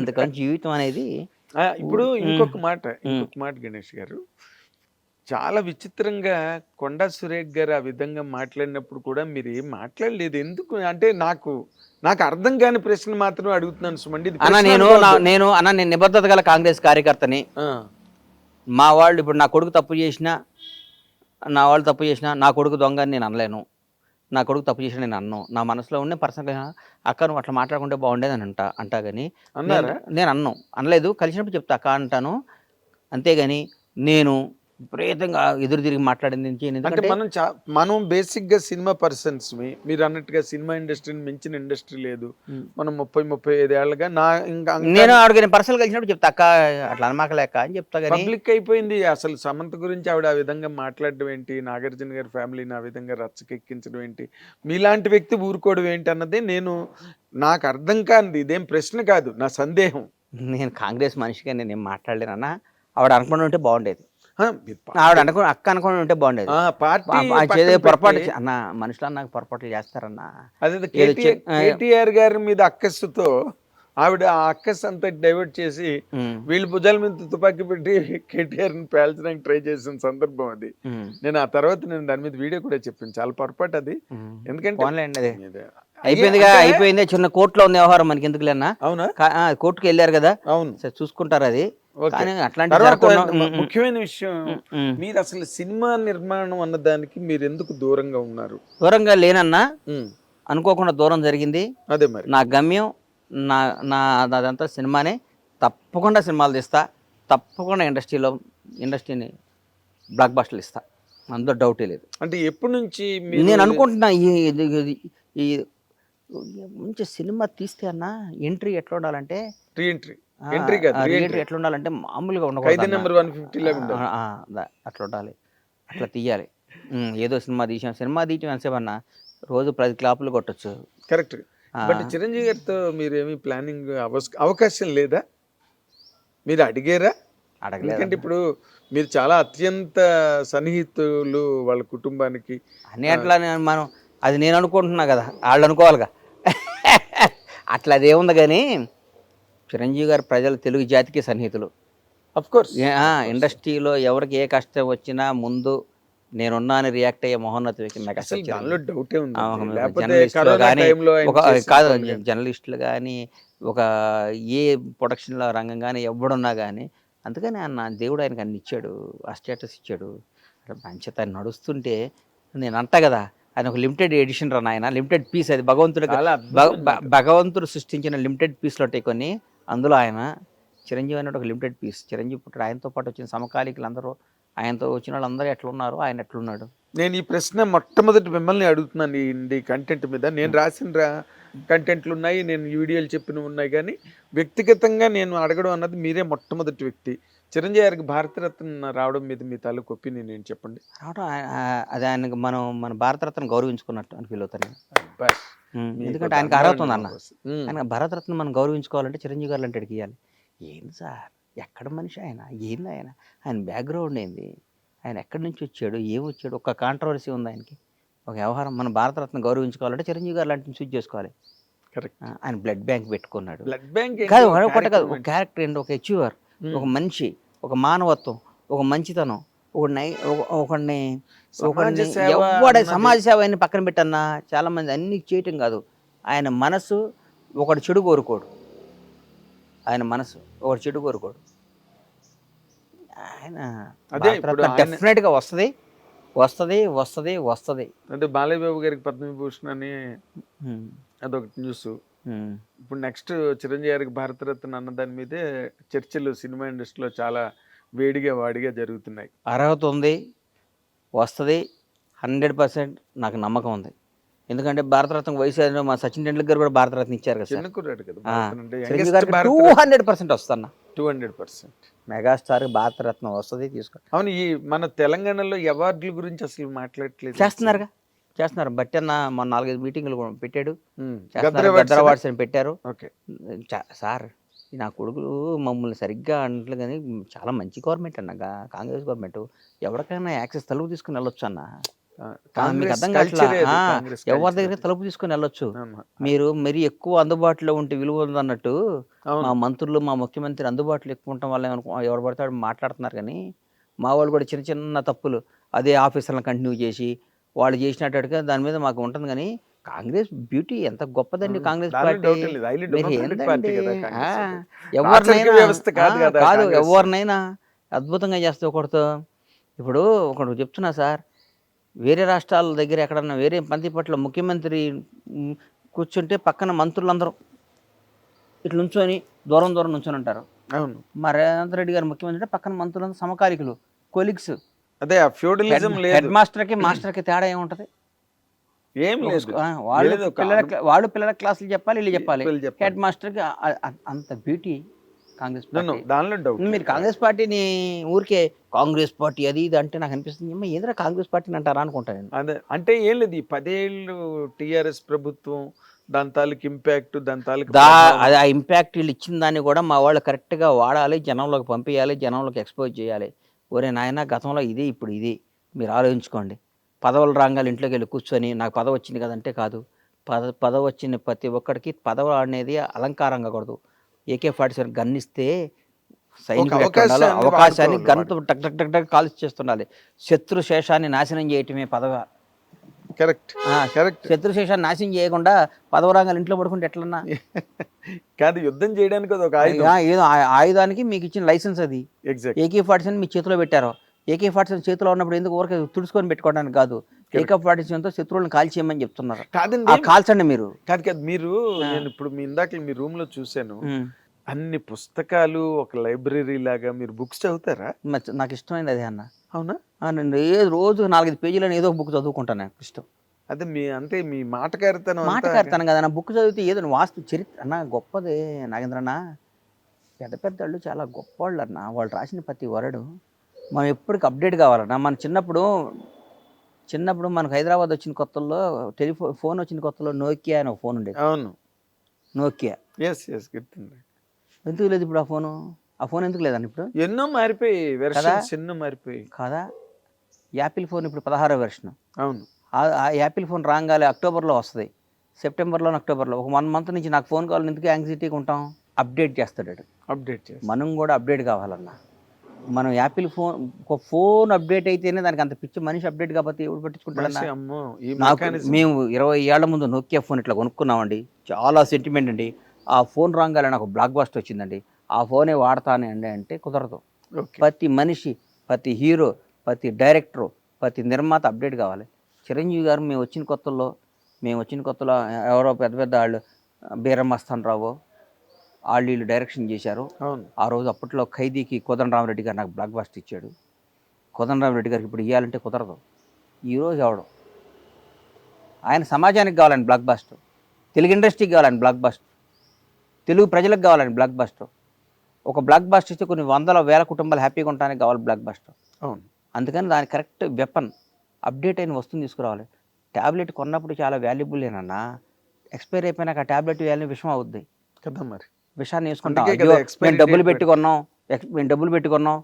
అందుకని జీవితం అనేది ఇప్పుడు. ఇంకొక మాట ఇంకొక మాట గణేష్ గారు. చాలా విచిత్రంగా కొండా సురేఖ్ గారు ఆ విధంగా మాట్లాడినప్పుడు కూడా మీరు ఏం మాట్లాడలేదు. ఎందుకు? అంటే నాకు నాకు అర్థం కాని ప్రశ్న మాత్రం అడుగుతున్నాను సుమండి. అన్న నేను నేను అన్న నేను నిబద్ధత గల కాంగ్రెస్ కార్యకర్తని. మా వాళ్ళు ఇప్పుడు నా కొడుకు తప్పు చేసినా నా వాళ్ళు తప్పు చేసినా నా కొడుకు దొంగ అని నేను అనలేను. నా కొడుకు తప్పు చేసినా నేను అన్ను నా మనసులో ఉండే పర్సనల్ అక్క నువ్వు అట్లా మాట్లాడుకుంటే బాగుండేది అని అంటా అంటా కానీ నేను అన్ను. అనలేదు కలిసినప్పుడు చెప్తా అక్క అంటాను. అంతేగాని నేను విపరీతంగా ఎదురు తిరిగి మాట్లాడింది. అంటే మనం మనం బేసిక్గా సినిమా పర్సన్స్ మీరు అన్నట్టుగా సినిమా ఇండస్ట్రీని మించిన ఇండస్ట్రీ లేదు. మనం ముప్పై ముప్పై ఐదు ఏళ్ళగా నా ఇంకా నేను ఆవిడకి నేను పర్సనల్ కలిసినప్పుడు చెప్తా అక్క అట్లా అనమాకలేక అని చెప్తా పబ్లిక్ అయిపోయింది. అసలు సమంత గురించి ఆవిడ ఆ విధంగా మాట్లాడడం ఏంటి? నాగార్జున గారి ఫ్యామిలీని ఆ విధంగా రచ్చకెక్కించడం ఏంటి? మీలాంటి వ్యక్తి ఊరుకోవడం ఏంటి అన్నదే నేను నాకు అర్థం కానిది. ఇదేం ప్రశ్న కాదు నా సందేహం. నేను కాంగ్రెస్ మనిషిగా నేను ఏం మాట్లాడలేనన్నా ఆవిడ అనుకుని ఉంటే బాగుండేది. ఆవిడ అనుకుని అక్క అనుకుని ఉంటే బాగుండేది. పార్టీ పొరపాటు అన్న మనుషులు నాకు పొరపాట్లు చేస్తారన్నా. అదే కేటీఆర్ గారి మీద అక్కస్సుతో ఆవిడ ఆ అక్కస్ అంతా డైవర్ట్ చేసి వీళ్ళ భుజాల మీద తుపాకీ పెట్టి కేటీఆర్ని పేల్చడానికి ట్రై చేసిన సందర్భం అది. నేను ఆ తర్వాత నేను దాని మీద వీడియో కూడా చెప్పాను. చాలా పొరపాటు అది. ఎందుకంటే అయిపోయిందిగా అయిపోయింది. చిన్న కోర్టులో ఉంది వ్యవహారం మనకి ఎందుకు లేనా అవునా? కోర్టుకి వెళ్ళారు కదా? అవును. సరే చూసుకుంటారు అది. కానీ అట్లాంటి ముఖ్యమైన విషయం. మీరు అసలు సినిమా నిర్మాణం అన్న దానికి మీరు ఎందుకు దూరంగా ఉన్నారు? దూరంగా లేనన్నా అనుకోకుండా దూరం జరిగింది. అదే మరి. నా గమ్యం నా నా అదంతా సినిమానే. తప్పకుండా సినిమాలు తీస్తా. తప్పకుండా ఇండస్ట్రీలో ఇండస్ట్రీని బ్లాక్ బస్టర్లు ఇస్తా. అందులో డౌటే లేదు. అంటే ఎప్పటి నుంచి నేను అనుకుంటున్నా ఈ మంచి సినిమా తీస్తే అన్న ఎంట్రీ ఎట్లా ఉండాలంటే రీఎంట్రీ ఎంట్రీ కాదు ఎంట్రీ రీఎంట్రీ ఎట్లా ఉండాలంటే మామూలుగా ఉండకూడదు. నెంబర్ వన్ ఫిఫ్టీ లాగా ఉండాలి. ఆ, ఆ, దా- అట్లా ఉండాలి. అట్లా తీయాలి. ఏదో సినిమా తీసాం సినిమా తీయటం ఎంతసేపు అన్న రోజు పది క్లాపులు కొట్టచ్చు. కరెక్ట్ బట్ చిరంజీవి గారితో మీరు ఏమి ప్లానింగ్ అవకాశం లేదా? మీరు అడిగారా? అడగలేదు ఎందుకంటే ఇప్పుడు మీరు చాలా అత్యంత సన్నిహితులు వాళ్ళ కుటుంబానికి. అని అట్లా మనం అది నేను అనుకుంటున్నా కదా. వాళ్ళు అనుకోవాలిగా. అట్లా అదేముంది కానీ చిరంజీవి గారు ప్రజలు తెలుగు జాతికి సన్నిహితులు. కోర్స్ ఇండస్ట్రీలో ఎవరికి ఏ కష్టం వచ్చినా ముందు నేనున్నా అని రియాక్ట్ అయ్యే మహోన్నత వ్యక్తి అసలు డౌటే ఉంది. ఒక కాదు. జర్నలిస్టులు కానీ ఒక ఏ ప్రొడక్షన్లో రంగం కానీ ఎవడున్నా కానీ అందుకని ఆయన దేవుడు ఆయనకు అన్ని ఇచ్చాడు ఆ స్టేటస్ ఇచ్చాడు. మంచిత ఆయన నడుస్తుంటే నేను అంటా కదా ఆయన ఒక లిమిటెడ్ ఎడిషన్ రా ఆయన లిమిటెడ్ పీస్ అది. భగవంతుడు భగవంతుడు సృష్టించిన లిమిటెడ్ పీస్లో కొన్ని అందులో ఆయన చిరంజీవి అనేది ఒక లిమిటెడ్ పీస్ చిరంజీవి పుట్టాడు. ఆయనతో పాటు వచ్చిన సమకాలీకులు అందరూ ఆయనతో వచ్చిన వాళ్ళందరూ ఎట్లున్నారు ఆయన ఎట్లున్నాడు. నేను ఈ ప్రశ్న మొట్టమొదటి మిమ్మల్ని అడుగుతున్నాను ఈ కంటెంట్ మీద. నేను రాసిన రా కంటెంట్లు ఉన్నాయి నేను ఈ వీడియోలు చెప్పినవి ఉన్నాయి కానీ వ్యక్తిగతంగా నేను అడగడం అన్నది మీరే మొట్టమొదటి వ్యక్తి. చిరంజీవి గారికి భారతరత్న రావడం మీద మీ తాలూకు ఒపీనియన్ నేను చెప్పండి? రావడం అది ఆయనకు మనం మన భారతరత్న గౌరవించుకున్నట్టు అని ఫీల్ అవుతాను ఎందుకంటే ఆయనకు అర్హత ఉంది అన్న. ఆయన భారతరత్న మనం గౌరవించుకోవాలంటే చిరంజీవి గారు అంటే ఇవ్వాలి ఏంది సార్? ఎక్కడ మనిషి ఆయన? ఏంది ఆయన? ఆయన బ్యాక్గ్రౌండ్ ఏంది? ఆయన ఎక్కడి నుంచి వచ్చాడు? ఏం వచ్చాడు? ఒక కాంట్రవర్సీ ఉంది ఆయనకి. ఒక వ్యవహారం మన భారతరత్న గౌరవించుకోవాలంటే చిరంజీవి గారు లాంటిని చూస్ చేసుకోవాలి. ఆయన బ్లడ్ బ్యాంక్ పెట్టుకున్నాడు. బ్లడ్ బ్యాంక్ కాదు ఒకటి కాదు ఒక క్యారెక్టర్ ఏంటి ఒక అచీవర్ ఒక మనిషి ఒక మానవత్వం ఒక మంచితనం ఒకడిని ఒకడిని ఎవడ సమాజ సేవ అని పక్కన పెట్టన్నా చాలా మంది అన్ని చేయటం కాదు. ఆయన మనసు ఒకడు చెడు కోరుకోడు. ఆయన మనసు ఒకడు చెడు కోరుకోడు. ఆయన డెఫినెట్గా వస్తుంది. వస్తుంది వస్తుంది వస్తుంది. అంటే బాలయ్య బాబు గారికి పద్మవిభూషణ్ అని అదొకటి న్యూస్. ఇప్పుడు నెక్స్ట్ చిరంజీవి గారికి భారతరత్న అన్న దాని మీదే చర్చలు సినిమా ఇండస్ట్రీలో చాలా వేడిగా వాడిగా జరుగుతున్నాయి. అర్హత ఉంది వస్తుంది హండ్రెడ్ పర్సెంట్ నాకు నమ్మకం ఉంది. ఎందుకంటే భారతరత్న వయసు మా సచిన్ టెండూల్కర్ కూడా భారతరత్న ఇచ్చారు కదా చిన్న కుర్రాడు two hundred percent two hundred percent. Megastar Bharat Ratna వస్తుంది తీసుకో. అవును ఈ మన తెలంగాణలో అవార్డుల గురించి అసలు మాట్లాడట్లేదు. చేస్తున్నారుగా? చేస్తున్నారు. బట్టి అన్న మొన్న నాలుగైదు మీటింగ్లు కూడా పెట్టాడు అవార్డ్స్ అని పెట్టారు. ఓకే. సార్ నా కొడుకులు మమ్మల్ని సరిగ్గా అంటలు కానీ చాలా మంచి గవర్నమెంట్ అన్నగా కాంగ్రెస్ గవర్నమెంట్ ఎవరికైనా యాక్సెస్ తలుపు తీసుకుని వెళ్ళొచ్చు అన్న మీకు అర్థం కావట్లా culture ఏ అది, ఆ, కాంగ్రెస్ ఎవరి. దగ్గర తలుపు తీసుకొని వెళ్ళొచ్చు. మీరు మరీ ఎక్కువ అందుబాటులో ఉంటే విలువ ఉందన్నట్టు. మా మంత్రులు మా ముఖ్యమంత్రి అందుబాటులో ఎక్కువ ఉండటం వల్ల ఎవరు పడతాడు మాట్లాడుతున్నారు కానీ మా వాళ్ళు కూడా చిన్న చిన్న తప్పులు అదే ఆఫీసర్లను కంటిన్యూ చేసి వాళ్ళు చేసినట్టుగా దాని మీద మాకు ఉంటుంది కానీ కాంగ్రెస్ బ్యూటీ ఎంత గొప్పదండి. కాంగ్రెస్ పార్టీ? కదా. ఎవరినైనా కాదు అద్భుతంగా చేస్తే ఒకటితో ఇప్పుడు ఒకటి చెప్తున్నా సార్ వేరే రాష్ట్రాల దగ్గర ఎక్కడన్నా వేరే పంతి పట్ల ముఖ్యమంత్రి కూర్చుంటే పక్కన మంత్రులందరూ ఇట్లా నుంచొని దూరం దూరం నుంచొని ఉంటారు. అవును. మా రేవంత్ రెడ్డి గారు ముఖ్యమంత్రి అంటే పక్కన మంత్రులందరూ సమకాలికులు కొలిగ్స్. అదే ఫ్యూడలిజం హెడ్ మాస్టర్కి మాస్టర్కి తేడా ఏముంటది? ఏం లేదు. వాళ్ళు పిల్లల వాళ్ళు పిల్లల క్లాసులు చెప్పాలి వీళ్ళు చెప్పాలి. హెడ్ మాస్టర్కి అంత బ్యూటీ కాంగ్రెస్ పార్టీ. దానిలో డౌట్ మీరు కాంగ్రెస్ పార్టీని ఊరికే కాంగ్రెస్ పార్టీ అది ఇది అంటే నాకు అనిపిస్తుంది. ఏమో ఏదైనా కాంగ్రెస్ పార్టీని అంటారా అనుకుంటాను నేను. అదే అంటే ఏం లేదు ఈ పదేళ్ళు టిఆర్ఎస్ ప్రభుత్వం దాని తాలూకు ఇంపాక్ట్ దాని తాలూకు. అది ఆ ఇంపాక్ట్ వీళ్ళు ఇచ్చిన దాన్ని కూడా మా వాళ్ళు కరెక్ట్గా వాడాలి జనంలోకి పంపించాలి జనంలోకి ఎక్స్పోజ్ చేయాలి. ఒరే నాయన గతంలో ఇది ఇప్పుడు ఇది. మీరు ఆలోచించుకోండి. పదవులు రాగాలి ఇంట్లోకి వెళ్ళి కూర్చొని నాకు పదవి వచ్చింది కదంటే కాదు. పద పదవి వచ్చిన ప్రతి ఒక్కడికి పదవి అనేది అలంకారంగా కూడదు. ఏకే ఫార్టీ సెవెన్ గన్ ఇస్తే సైనికుడు ఎట్లా ఉండాలో అవకాశాన్ని గన్తో టక్ టక్ టక్ టక్ కాల్చి చేస్తుండాలి. శత్రు శేషాన్ని నాశనం చేయటమే పదవి. కరెక్ట్. కరెక్ట్. శత్రు శేషాన్ని నాశనం చేయకుండా పదవి రాగాలి ఇంట్లో పడుకుంటే ఎట్లన్నా? కాదు యుద్ధం చేయడానికి ఒక ఆయుధం. ఏదో ఆయుధానికి మీకు ఇచ్చిన లైసెన్స్ అది. ఏకే ఫార్టీ సెవెన్ మీ చేతిలో పెట్టారు. ఏకే ఫార్టీ సెవెన్ చేతిలో ఉన్నప్పుడు ఎందుకు ఊరికే తుడుచుకొని పెట్టుకోవడానికి కాదు? ఏకే ఫార్టీ సెవెన్తో శత్రువులను కాల్చేయమని చెప్తున్నారు. కాదండి కాల్చండి మీరు. కాదు కాదు మీరు. నేను ఇప్పుడు మీ ఇందాక మీ రూమ్లో చూశాను. అన్ని పుస్తకాలు ఒక లైబ్రరీ లాగా మీరు బుక్స్ చదువుతారా? నాకు ఇష్టమైంది అదే అన్న. అవునా? నేను ఏ రోజు నాలుగైదు పేజీలను ఏదో ఒక బుక్ చదువుకుంటాను నాకు ఇష్టం. అదే మీ అంతే మీ మాటకారితనం మాటకారుతాను కదా నా బుక్ చదివితే ఏదో వాస్తు చరిత్ర. అన్న గొప్పదే నాగేంద్రన్న. పెద్ద పెద్ద వాళ్ళు చాలా గొప్పవాళ్ళు అన్న వాళ్ళు రాసిన ప్రతి వరడు మనం ఎప్పటికి అప్డేట్ కావాలన్న మన చిన్నప్పుడు చిన్నప్పుడు మనకు హైదరాబాద్ వచ్చిన కొత్తల్లో టెలిఫోన్ ఫోన్ వచ్చిన కొత్తలో నోకియా అని ఒక ఫోన్ ఉండేది. అవును. నోకియా. ఎస్ ఎస్ గుర్తుంది. ఎందుకు లేదు ఇప్పుడు ఆ ఫోను? ఆ ఫోన్ ఎందుకు లేదన్న ఇప్పుడు? ఎన్నో మారిపోయి కదా? వెర్షన్స్ ఎన్నో మారిపోయి. కాదా? యాపిల్ ఫోన్ ఇప్పుడు పదహారో వెర్షన్ అవును. ఆ- యాపిల్ ఫోన్ రాగానే అక్టోబర్లో వస్తుంది. సెప్టెంబర్లో అక్టోబర్లో. ఒక వన్ మంత్ నుంచి నాకు ఫోన్ కావాలి ఎందుకు యాంగ్జైటీగా ఉంటాం? అప్డేట్ చేస్తాడు. అప్డేట్ మనం కూడా అప్డేట్ కావాలన్నా. మనం యాపిల్ ఫోన్ ఒక ఫోన్ అప్డేట్ అయితేనే దానికి అంత పిచ్చి మనిషి అప్డేట్ ఈ నాకు మెకానిజం. మేము ఇరవై ఏళ్ళ ముందు నోకియా ఫోన్ ఇట్లా కొనుక్కున్నామండి. చాలా సెంటిమెంట్ అండి. ఆ ఫోన్ రాగానే నాకు బ్లాక్ బాస్ట్ వచ్చిందండి. ఆ ఫోనే వాడతానే అండి అంటే కుదరదు. ప్రతి మనిషి ప్రతి హీరో ప్రతి డైరెక్టరు ప్రతి నిర్మాత అప్డేట్ కావాలి. చిరంజీవి గారు మేము వచ్చిన కొత్తల్లో మేము వచ్చిన కొత్తలో ఎవరో పెద్ద పెద్ద వాళ్ళు బీరమస్తాన్ రావు వాళ్ళు వీళ్ళు డైరెక్షన్ చేశారు. అవును. ఆ రోజు అప్పట్లో ఖైదీకి కోదండరామరెడ్డి గారు నాకు బ్లాక్ బాస్ట్ ఇచ్చాడు. కోదండరామరెడ్డి గారికి ఇప్పుడు ఇవ్వాలంటే కుదరదు. ఈరోజు ఎవడు? ఆయన సమాజానికి కావాలని బ్లాక్ బాస్ట్. తెలుగు ఇండస్ట్రీకి కావాలని బ్లాక్ బాస్ట్. తెలుగు ప్రజలకు కావాలని బ్లాక్ బాస్ట్. ఒక బ్లాక్ బాస్ట్ ఇస్తే కొన్ని వందల వేల కుటుంబాలు హ్యాపీగా ఉండడానికి కావాలి బ్లాక్ బాస్ట్. అవును. అందుకని దాని కరెక్ట్ వెపన్ అప్డేట్ అయిన వస్తువుని తీసుకురావాలి. ట్యాబ్లెట్ కొన్నప్పుడు చాలా వాల్యుబుల్ ఏనన్నా ఎక్స్పైర్ అయిపోయినాక ఆ ట్యాబ్లెట్ వాల్యూ విషం అవుద్ది కదా మరి. విషాన్ని వేసుకుంటాం మేము డబ్బులు date పెట్టి కొన్నాం ఎక్స్ మేము డబ్బులు పెట్టి కొన్నాం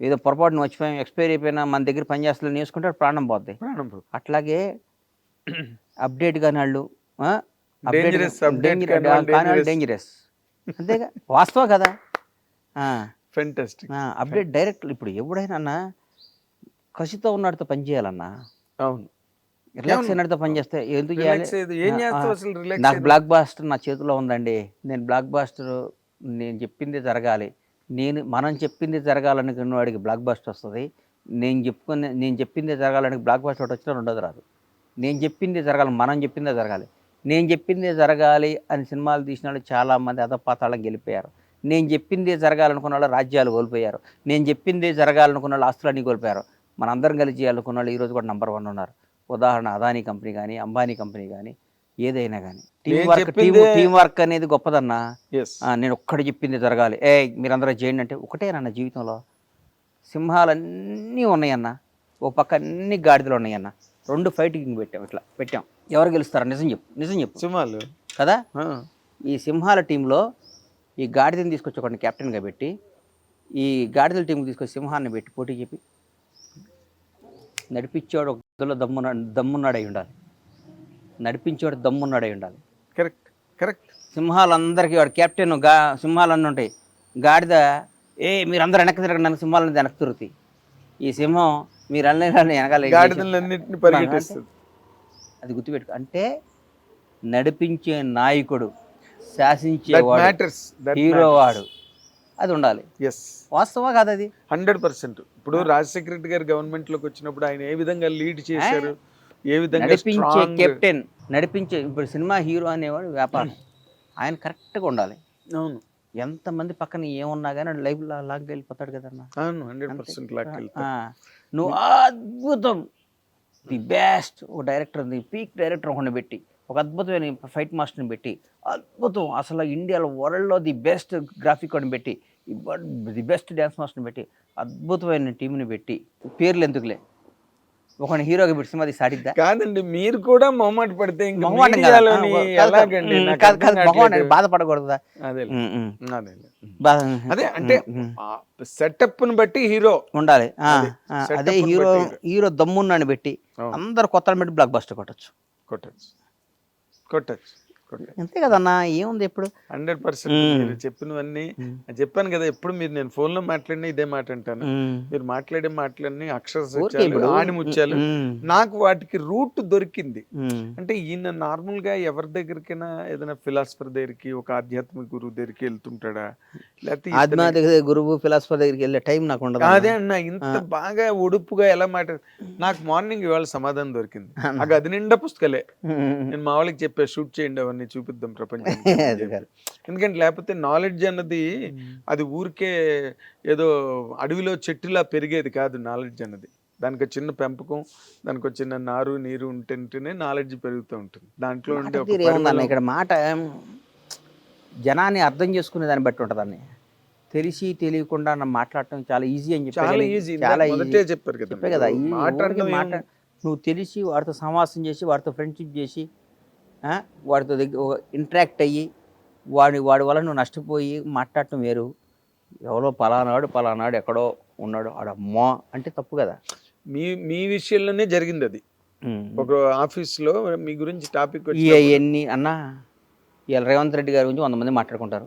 ఏదో పొరపాటున మర్చిపోయాం ఎక్స్పైర్ అయిపోయినా మన దగ్గర పని చేస్తలే వేసుకుంటే ప్రాణం పోద్ది. అట్లాగే అప్డేట్ కాని వాళ్ళు. డేంజరస్ అంతేగా వాస్తవం కదా. అప్డేట్ డైరెక్ట్ ఇప్పుడు ఎవడైనా అన్నా కసితో ఉన్నాడితో పని చేయాలన్నా అవును. రిలాక్స్ అవును. అయినడితో పని చేస్తే ఎందుకు చేయాలి? నాకు బ్లాక్ బాస్టర్ నా చేతిలో ఉందండి. నేను బ్లాక్ బాస్టర్ నేను చెప్పింది జరగాలి. నేను మనం చెప్పింది జరగాలనుకున్న వాడికి బ్లాక్ బాస్టర్ వస్తుంది. నేను చెప్పుకునే నేను చెప్పింది జరగాలని బ్లాక్ బాస్టర్ ఒకటి వచ్చినా రెండోది రాదు. నేను చెప్పింది జరగాలి మనం చెప్పిందే జరగాలి. నేను చెప్పిందే జరగాలి అని సినిమాలు తీసిన వాళ్ళు చాలామంది అధపాతాళం గెలిపోయారు. నేను చెప్పిందే జరగాలనుకున్న వాళ్ళు రాజ్యాలు కోల్పోయారు. నేను చెప్పిందే జరగాలనుకున్న వాళ్ళు ఆస్తులన్నీ కోల్పోయారు. మనందరం కలిసి చేయాలనుకున్న వాళ్ళు ఈరోజు కూడా నెంబర్ వన్ ఉన్నారు. ఉదాహరణ అదానీ కంపెనీ కానీ అంబానీ కంపెనీ కానీ ఏదైనా కానీ team work team team work అనేది గొప్పదన్నా. నేను ఒక్కటి చెప్పింది జరగాలి. ఏ మీరందరూ చేయండి అంటే ఒకటేనన్న జీవితంలో. సింహాలన్నీ ఉన్నాయన్న. ఓ పక్క అన్ని గాడిదలు ఉన్నాయన్న. రెండు ఫైటింగ్ పెట్టాం ఇట్లా పెట్టాం. ఎవరు గెలుస్తారా నిజం చెప్పు నిజం చెప్పు. సింహాలు? కదా? ఈ సింహాల టీంలో ఈ గాడిదని తీసుకొచ్చి ఒకరిని కెప్టెన్గా పెట్టి ఈ గాడిదల టీంకి తీసుకొచ్చి సింహాన్ని పెట్టి పోటీ చెప్పి నడిపించాడు అందులో దమ్మున దమ్మున్నాడు ఉండాలి. నడిపించేవాడు దమ్మున్నాడు ఉండాలి. కరెక్ట్ కరెక్ట్ సింహాలందరికీ వాడు కెప్టెన్గా సింహాలన్నీ ఉంటాయి. గాడిద ఏ మీరు అందరు వెనక్కి తిరగండి నన్ను సింహాలను వెనక్కి తిరుగుతాయి ఈ సింహం మీరు అన్నీ వెనకాల అది గుర్తుపెట్టుకో అంటే నడిపించే నాయకుడు శాసించేవాడు మ్యాటర్స్ దట్ హీరో వాడు అది ఉండాలి. ఎస్ వాస్తవా కాదు అది? Hundred percent. ఇప్పుడు రాజశేఖర రెడ్డి గారు గవర్నమెంట్లోకి వచ్చినప్పుడు ఆయన ఏ విధంగా లీడ్ చేశారు? ఏ విధంగా నడిపించే కెప్టెన్ నడిపించే ఇప్పుడు సినిమా హీరో అనేవాడు వ్యాపారం. ఆయన కరెక్ట్గా ఉండాలి. అవును. ఎంతమంది పక్కన ఏమున్నా కానీ లైఫ్ లాగ్ వెళ్ళిపోతాడు కదన్న. అవును హండ్రెడ్ పర్సెంట్ నువ్వు అద్భుతం. The best. ఒక డైరెక్టర్ ఉంది పీక్ డైరెక్టర్ ఒకరిని పెట్టి ఒక అద్భుతమైన ఫైట్ మాస్టర్ని పెట్టి అద్భుతం. అసలు ఇండియాలో వరల్డ్లో ది బెస్ట్ గ్రాఫిక్ వాడిని పెట్టి ది బెస్ట్ డ్యాన్స్ మాస్టర్ని పెట్టి అద్భుతమైన టీంని పెట్టి పేర్లు ఎందుకులే ఒకని హీరోగా పెట్టి సినిమా సాటిద్దా కాదండి మీరు కూడా మొహమాట పడితే మొహమాటం. బాధపడకూడదా అదే అంటే. సెటప్ని బట్టి హీరో. ఉండాలి. అది, హీరో హీరో. దమ్మున్నాని పెట్టి. అందరు కొత్త పెట్టి బ్లాక్ బస్టర్ కొట్టచ్చు. కొట్టచ్చు. కొట్టచ్చు. అంతే కదన్నా ఏముంది ఇప్పుడు? Hundred percent. మీరు చెప్పినవన్నీ. చెప్పాను కదా ఎప్పుడు మీరు నేను ఫోన్లో మాట్లాడినా ఇదే మాట అంటాను. మీరు మాట్లాడే మాటలన్నీ అక్షర ఉమ్, నాకు వాటికి రూట్ దొరికింది. అంటే ఈయన నార్మల్గా ఎవరి దగ్గరికైనా ఏదైనా ఫిలాసఫర్ దగ్గరికి ఒక ఆధ్యాత్మిక గురువు దగ్గరికి వెళ్తుంటాడా? లేకపోతే ఆధ్యాత్మిక గురువు ఫిలాసఫర్ దగ్గరికి వెళ్ళే టైం నాకు ఉండదు అదే అన్న ఇంత బాగా ఒడుపుగా ఎలా మాట నాకు మార్నింగ్ ఇవాళ సమాధానం దొరికింది. ఆ గది నిండా పుస్తకాలే. నేను మా వాళ్ళకి చెప్పా షూట్ చేయండి అవన్నీ. చూపిద్దాం ప్రపంచం. ఎందుకంటే లేకపోతే నాలెడ్జ్ అన్నది అది ఊరికే ఏదో అడవిలో చెట్టులా పెరిగేది కాదు నాలెడ్జ్ అన్నది. దానికి చిన్న పెంపకం దానికి చిన్న నారు నీరు ఉంటుంటేనే నాలెడ్జ్ పెరుగుతూ ఉంటుంది. దాంట్లో ఉండే పరిమళం- ఇక్కడ మాట? జనాన్ని అర్థం చేసుకునే దాన్ని బట్టి ఉంటుందని తెలిసి తెలియకుండా మాట్లాడటం చాలా ఈజీ అని చెప్పి చాలా ఈజీ చాలా మొదటే ఈజీ చెప్పారు కదా చెప్పే కదా. ఈ ఊరికే మాట్లాడడం మాట నువ్వు తెలిసి వాడితో సమాసం చేసి వాడితో ఫ్రెండ్షిప్ చేసి వాడితో దగ్గర ఇంటరాక్ట్ అయ్యి వాడి వాడి వల్ల నువ్వు నష్టపోయి మాట్లాడటం వేరు. ఎవరో పలానాడు పలానాడు ఎక్కడో ఉన్నాడు ఆడమ్మో అంటే తప్పు కదా. మీ మీ విషయంలోనే జరిగింది అది ఒక ఆఫీస్లో మీ గురించి టాపిక్ ఇవన్నీ అన్నా ఇవాళ రేవంత్ రెడ్డి గారి గురించి వంద మంది మాట్లాడుకుంటారు.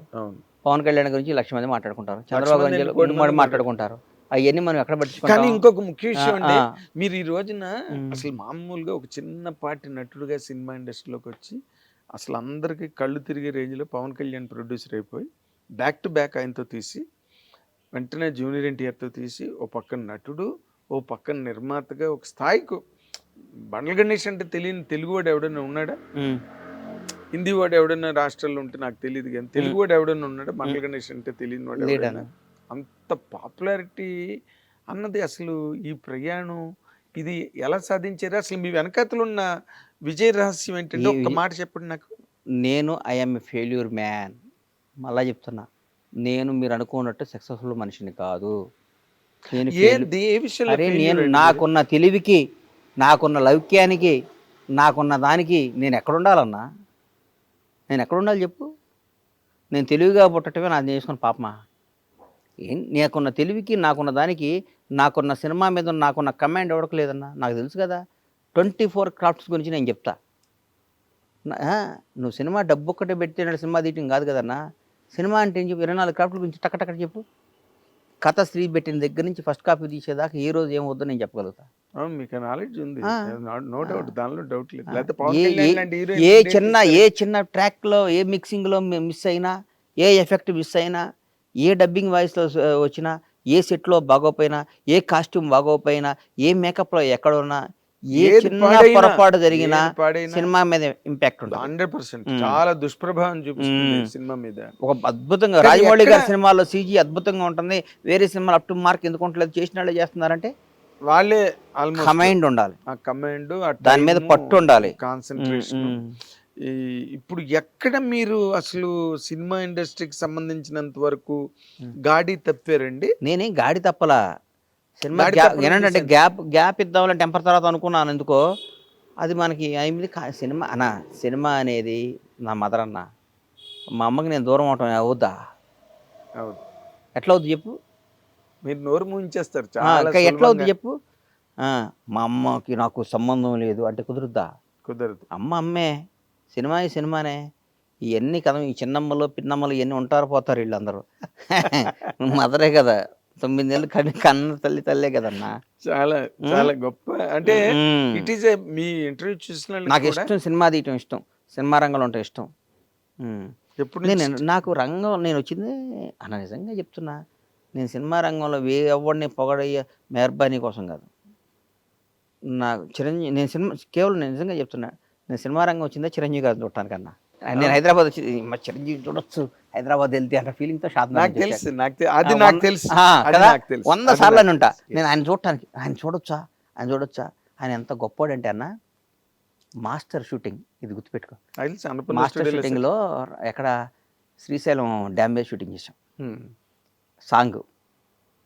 పవన్ కళ్యాణ్ గురించి లక్ష మంది మాట్లాడుకుంటారు. చంద్రబాబు గురించి మాట్లాడుకుంటారు. అవన్నీ మనం ఎక్కడ కానీ పట్టించుకుంటాం ఇంకొక ముఖ్య విషయం అంటే. మీరు ఈ రోజున. అసలు మామూలుగా ఒక చిన్నపాటి నటుడుగా సినిమా ఇండస్ట్రీలోకి వచ్చి అసలు అందరికీ కళ్ళు తిరిగే రేంజ్లో పవన్ కళ్యాణ్ ప్రొడ్యూసర్ అయిపోయి బ్యాక్ టు బ్యాక్ ఆయనతో తీసి వెంటనే జూనియర్ ఎన్టీఆర్తో తీసి ఓ పక్కన నటుడు ఓ పక్కన నిర్మాతగా ఒక స్థాయికి బండ్ల గణేష్ అంటే తెలియని తెలుగువాడు ఎవడైనా ఉన్నాడా. హిందీ వాడు ఎవడైనా రాష్ట్రాల్లో ఉంటే నాకు తెలియదు కానీ తెలుగు వాడు ఎవడైనా ఉన్నాడా బండ్ల గణేష్ అంటే తెలియని వాడు? అంత పాపులారిటీ అన్నది అసలు ఈ ప్రయాణం ఇది ఎలా సాధించారు? అసలు మీ వెనకాతలు ఉన్న విజయ రహస్యం ఏంటంటే వి- మాట చెప్పండి నాకు. నేను ఐఎమ్ ఎ ఫెయిల్యూర్ మ్యాన్. మళ్ళా చెప్తున్నా. నేను మీరు అనుకున్నట్టు సక్సెస్ఫుల్ మనిషిని కాదు. నేను ఏ ఏ అరే నేను? నాకున్న తెలివికి నాకున్న లౌక్యానికి నాకున్న దానికి నేను ఎక్కడ ఉండాలన్నా? నేను ఎక్కడ ఉండాలి చెప్పు? నేను తెలివిగా పుట్టటమే నాకు చేసుకున్న పాపమా? ఏం నాకున్న తెలివికి నాకున్న దానికి నాకున్న సినిమా మీద నాకున్న కమాండ్ ఎవరికి లేదన్నా? నాకు తెలుసు కదా. ట్వంటీ ఫోర్ క్రాఫ్ట్స్ గురించి నేను చెప్తా. నువ్వు సినిమా డబ్బు ఒక్కటే పెడితే సినిమా తీయటం కాదు కదన్నా? సినిమా అంటే ఏం చెప్పు? ఇరవై నాలుగు క్రాఫ్ట్ల గురించి టక్క టక్క చెప్పు. కథ స్త్రీ పెట్టిన దగ్గర నుంచి ఫస్ట్ కాపీ తీసేదాకా ఏ రోజు ఏం వద్దో నేను చెప్పగలుగుతా. మీకు నాలెడ్జ్ ఉంది. నో డౌట్ దానిలో డౌట్ లేదు. ఏ- చిన్న? ఏ చిన్న ట్రాక్లో ఏ మిక్సింగ్లో మిస్ అయినా ఏ ఎఫెక్ట్ మిస్ అయినా ఏ డబ్బింగ్ వాయిస్లో వచ్చినా ఏ సెట్లో బాగోపోయినా ఏ కాస్ట్యూమ్ బాగోపోయినా ఏ మేకప్లో ఏ ఏది చిన్న పాడైనా, పొరపాటు జరిగినా సినిమా మీద ఇంపాక్ట్ ఉంటుంది. Hundred percent. చాలా దుష్ప్రభావం చూపిస్తుంది. సినిమా మీద. ఒక అద్భుతంగా రాజమౌళి గారి ఎక్కడ- సినిమాలో సీజీ అద్భుతంగా ఉంటుంది. వేరే సినిమాలు అప్ టు మార్క్ ఎందుకు ఉండలేదు? చేసిన వాళ్ళే చేస్తున్నారంటే వాళ్ళే కమైండ్ ఉండాలి. ఆ కమాండ్ దాని మీద పట్టు ఉండాలి. కాన్సన్ట్రేషన్ ఇప్పుడు ఎక్కడ మీరు అసలు సినిమా ఇండస్ట్రీకి సంబంధించినంత వరకు గాడి తప్పారండి? నేనేం గాడి తప్పలా. సినిమా ఏంటంటే. గ్యాప్ గ్యాప్ ఇద్దామని టెంపర్ తర్వాత అనుకున్నాను ఎందుకో. అది మనకి అయింది సినిమా అన్న సినిమా అనేది నా మదర్ అన్న. మా అమ్మకి నేను దూరం అవటం అవుద్దా? ఎట్లా అవుద్ది చెప్పు? మీరు నోరు ఇంకా ఎట్లా అవుద్ది. చెప్పు? మా అమ్మకి నాకు సంబంధం లేదు అంటే కుదురుద్దా? కుదరదు. అమ్మ అమ్మే. సినిమా ఈ సినిమానే. ఇవన్నీ కదా ఈ చిన్నమ్మలు పిన్నమ్మలు ఇవన్నీ ఉంటారు పోతారు వీళ్ళందరూ. మదరే కదా. తొమ్మిది నెలలు కన్న కన్న తల్లి తల్లే కదన్నా. చాలా చాలా గొప్ప. అంటే. ఇట్ ఈస్ మీ ఇంటర్వ్యూ చూసిన నాకు ఇష్టం సినిమా తీయటం ఇష్టం. సినిమా రంగంలో ఉంటే ఇష్టం. ఎప్పుడు నేను నాకు రంగం నేను వచ్చింది అన్న నిజంగా చెప్తున్నా. నేను సినిమా రంగంలో ఏ ఎవరిని పొగడయ్యే మెహర్బానీ కోసం కాదు. నాకు చిరంజీవి నేను సినిమా కేవలం నేను నిజంగా చెప్తున్నా. నేను సినిమా రంగం వచ్చిందే చిరంజీవి గారిని చూడటానికన్నా? నేను హైదరాబాద్ వచ్చి మా చిరంజీవి చూడొచ్చు హైదరాబాద్ వెళ్తే అన్న ఫీలింగ్తో షాద్ నాకు తెలుసు నాకు తె- అది నాకు తెలుసు కదా? వంద సార్లు అని ఉంటా. నేను ఆయన చూడటానికి ఆయన చూడొచ్చా? ఆయన చూడొచ్చా? ఆయన ఎంత గొప్పోడంటే అన్న మాస్టర్ షూటింగ్ ఇది గుర్తుపెట్టుకో. మాస్టర్ స్టూడియోలో షూటింగ్లో ఎక్కడ శ్రీశైలం డ్యామ్ మీద షూటింగ్ చేసాం. సాంగ్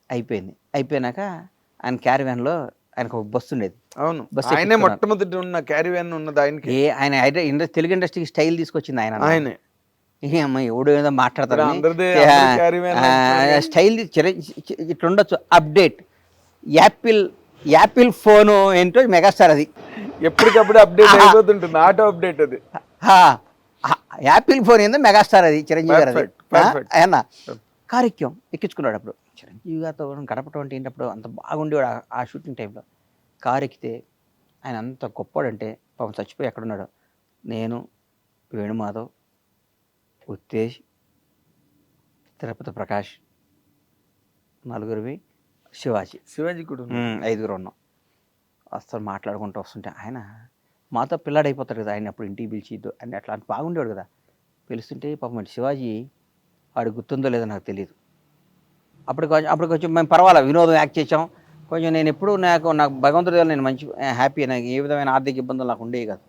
అయిపోయింది. అయిపోయినాక ఆయన క్యారివ్యాన్లో ఆయనకు ఒక బస్సు ఉండేది. అవును. బస్ ఆయనే. మొట్టమొదటి ఉన్న క్యారీ వ్యాన్ ఉన్నది ఆయనకి. ఏ ఆయన హైడ్రా ఇండస్ తెలుగు ఇండస్ట్రీకి స్టైల్ తీసుకొచ్చింది ఆయన ఆయనే. ఏ అమ్మ ఎవడు ఏదో మాట్లాడతారు స్టైల్ ఇట్లా ఉండొచ్చు. అప్డేట్. యాపిల్ యాపిల్ ఫోను ఏంటో మెగాస్టార్ అది. ఎప్పటికప్పుడు అప్డేట్ అయిపోతుంటుంది. ఆటో అప్డేట్ అది. యాపిల్ ఫోన్ ఏందో మెగాస్టార్ అది చిరంజీవి గారు అది Perfect, perfect. ఆయన కారిక్యం ఎక్కించుకున్నాడు అప్పుడు. చిరంజీవి గారితో గడపటం అంటే ఏంటప్పుడు అంత బాగుండేవాడు ఆ- షూటింగ్ టైంలో కారు ఎక్కితే ఆయన అంత గొప్పవాడంటే పాపం చచ్చిపోయి ఎక్కడున్నాడు? నేను వేణుమాధవ్ ఉత్తేజ్ తిరుపతి ప్రకాష్ నలుగురివి శివాజీ. శివాజీ కూడా ఐదుగురు ఉన్నాం. అసలు మాట్లాడుకుంటూ వస్తుంటే ఆయన మాతో పిల్లాడు అయిపోతాడు కదా ఆయన అప్పుడు ఇంటికి పిలిచి అని అట్లా బాగుండేవాడు కదా. పిలుస్తుంటే పాపం శివాజీ వాడు గుర్తుందో లేదో నాకు తెలియదు అప్పుడు కొంచెం అప్పుడు కొంచెం మేము పర్వాలేదు వినోదం యాక్ట్ చేసాం కొంచెం నేను ఎప్పుడు నాకు నాకు భగవంతుడి వల్ల నేను మంచి హ్యాపీ నాకు ఏ విధమైన ఆర్థిక ఇబ్బందులు నాకు ఉండేవి కాదు.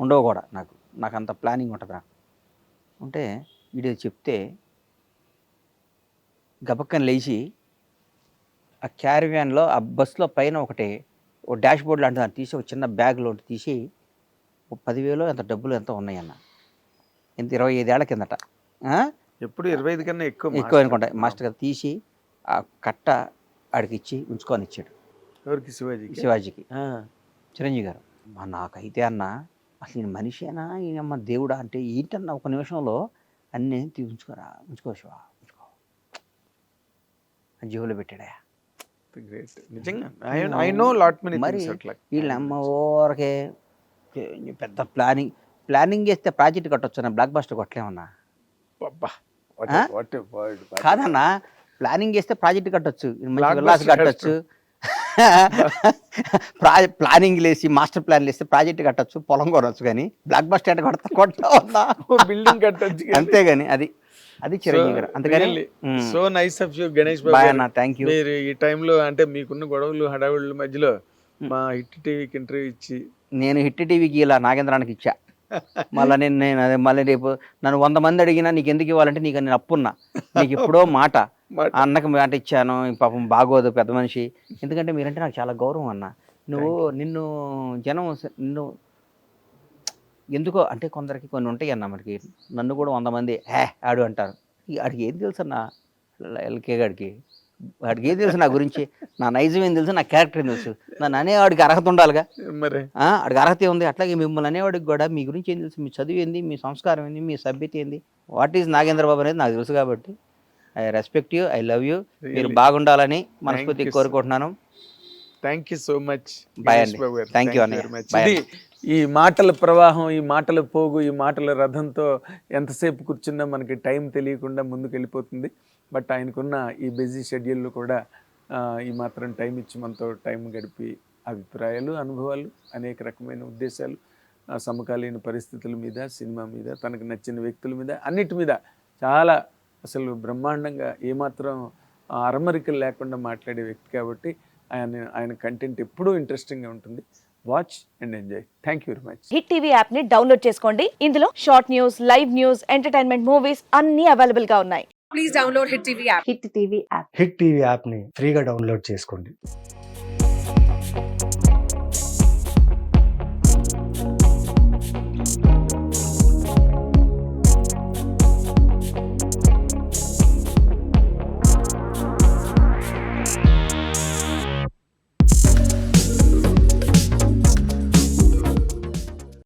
ఉండవు కూడా నాకు. నాకు అంత ప్లానింగ్ ఉంటుంది నాకు ఉంటే వీడియో చెప్తే గబక్కని లేచి ఆ క్యారివ్యాన్లో ఆ బస్సులో పైన ఒకటి ఓ డాష్ బోర్డ్ లాంటి దాన్ని తీసి ఒక చిన్న బ్యాగ్లో తీసి ఒక పదివేలు ఎంత డబ్బులు ఎంత ఉన్నాయన్న. ఇంత ఇరవై ఐదేళ్ళ కిందట? ఎప్పుడు ఇరవై ఐదు కన్నా ఎక్కువ ఎక్కువ. అనుకుంటా. మాస్టర్ గారు తీసి ఆ కట్ట ఆడికి ఇచ్చి ఉంచుకొని ఇచ్చాడు. ఎవరికి? శివాజీకి? శివాజీకి. చిరంజీవి గారు. మా నాకైతే అన్న అసలు ఈయన మనిషేనా? ఈయనమ్మ దేవుడా అంటే ఏంటన్న ఒక నిమిషంలో అన్నీ తీ ఉంచుకోరా? ఉంచుకో శివ ఉంచుకో. జీవులో పెట్టాడా? గ్రేట్ నిజంగా. ఐ నో లాట్ మెనీ మరి థింగ్స్ అట్లా వీళ్ళ అమ్మ ఊరకే పెద్ద ప్లానింగ్ ప్లానింగ్ చేస్తే ప్రాజెక్ట్ కట్టొచ్చు బ్లాక్ బస్టర్ కొట్టలేమన్నా? కాదన్నా ప్లానింగ్ చేస్తే ప్రాజెక్ట్ కట్టొచ్చు. విల్లాస్ కట్టొచ్చు. ప్రా ప్లానింగ్ లేసి మాస్టర్ ప్లాన్ లేస్తే ప్రాజెక్ట్ కట్టొచ్చు పొలం కొనొచ్చు కానీ బ్లాక్ బస్టర్ కొడతా కొట్టా బిల్డింగ్ కట్టొచ్చు అంతేగాని అది అది Chiranjeevi garu so nice of you Ganesh Babu thank you మీరు ఈ టైంలో అంటే మీకున్న గొడవలు హడావుళ్ళ మధ్యలో మా హిట్ టీవీకి ఇంటర్వ్యూ ఇచ్చి. నేను హిట్ టీవీకి ఇలా నాగేంద్రానికి ఇచ్చా. మళ్ళీ నేను నేను అదే మళ్ళీ రేపు నన్ను వంద మంది అడిగినా నీకు ఎందుకు ఇవ్వాలంటే నీకు నేను అప్పున్నా. నీకు ఎప్పుడో మాట. అన్నకి మాట ఇచ్చాను ఈ పాపం బాగోదు పెద్ద మనిషి. ఎందుకంటే మీరంటే నాకు చాలా గౌరవం అన్న. నువ్వు నిన్ను జనం నిన్ను ఎందుకో అంటే కొందరికి కొన్ని ఉంటాయి అన్న మనకి. నన్ను కూడా వంద మంది హే ఆడు అంటారు. ఆడికి ఏం తెలుసు అన్న? ఎల్కే గాడికి. వాడికి ఏం తెలుసు నా గురించి? నా నైజం ఏం తెలుసు? నా క్యారెక్టర్ ఏం తెలుసు? నన్ను అనేవాడికి అర్హత ఉండాలిగా? మరి? ఆ, ఆడికి అర్హత ఉంది. అట్లాగే మిమ్మల్ని అనేవాడికి కూడా మీ గురించి ఏం తెలుసు? మీ చదువు ఏంది? మీ సంస్కారం ఏంది? మీ సభ్యత ఏంది? వాట్ ఈజ్ నాగేంద్ర బాబు అనేది నాకు తెలుసు కాబట్టి. I respect you I love you మీరు. బాగుండాలని sir. కోరుకుంటున్నాను thank you so much Bye అండి. అన్నయ్య. Bye ఇది ఈ మాటల ప్రవాహం ఈ మాటల పోగు ఈ మాటల రథంతో ఎంతసేపు కూర్చున్నా మనకి టైం తెలియకుండా ముందుకు వెళ్ళిపోతుంది బట్ ఆయనకున్న ఈ బిజీ షెడ్యూల్లో కూడా ఈ మాత్రం టైం ఇచ్చి మనతో టైం గడిపి అభిప్రాయాలు అనుభవాలు అనేక రకమైన ఉద్దేశాలు సమకాలీన పరిస్థితుల మీద సినిమా మీద తనకు నచ్చిన వ్యక్తుల మీద అన్నిటి మీద చాలా అసలు బ్రహ్మాండంగా ఏమాత్రం అరమరికలు లేకుండా మాట్లాడే వ్యక్తి కాబట్టి ఆయన ఆయన కంటెంట్ ఎప్పుడూ ఇంట్రెస్టింగ్గా ఉంటుంది. Watch and enjoy. Thank you very much. Hit TV యాప్ని డౌన్లోడ్ చేసుకోండి. ఇందులో short news live news entertainment movies అన్ని అవైలబుల్గా ఉన్నాయి. please download Hit TV app. Hit TV app. Hit TV యాప్ని ఫ్రీగా డౌన్లోడ్ చేసుకోండి.